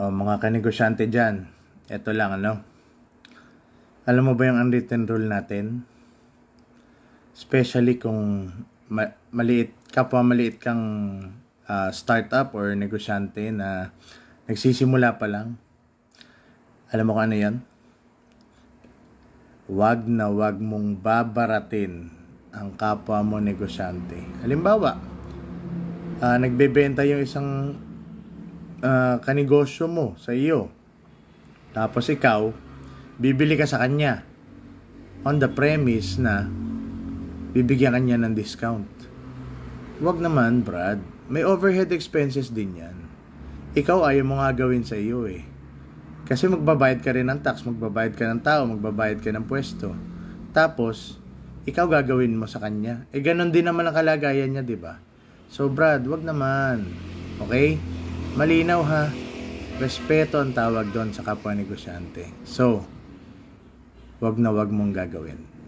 O mga kanegosyante dyan, eto lang ano. Alam mo ba yung unwritten rule natin? Especially kung ma- maliit, kapwa maliit kang ah, startup or negosyante na nagsisimula pa lang. Alam mo kung ano yan? Wag na wag mong babaratin ang kapwa mo negosyante. Halimbawa, ah, nagbebenta yung isang ah, kanegosyo mo sa iyo. Tapos ikaw, bibili ka sa kanya on the premise na bibigyan kanya ng discount. Wag naman, Brad. May overhead expenses din yan. Ikaw ayaw mo nga gawin sa iyo eh. Kasi magbabayad ka rin ng tax, magbabayad ka ng tao, magbabayad ka ng pwesto. Tapos, ikaw gagawin mo sa kanya. Eh, ganun din naman ang kalagayan niya, di ba? So, Brad, wag naman. Okay? Malinaw ha. Respeto ang tawag doon sa kapwa negosyante. So, wag na wag mong gagawin.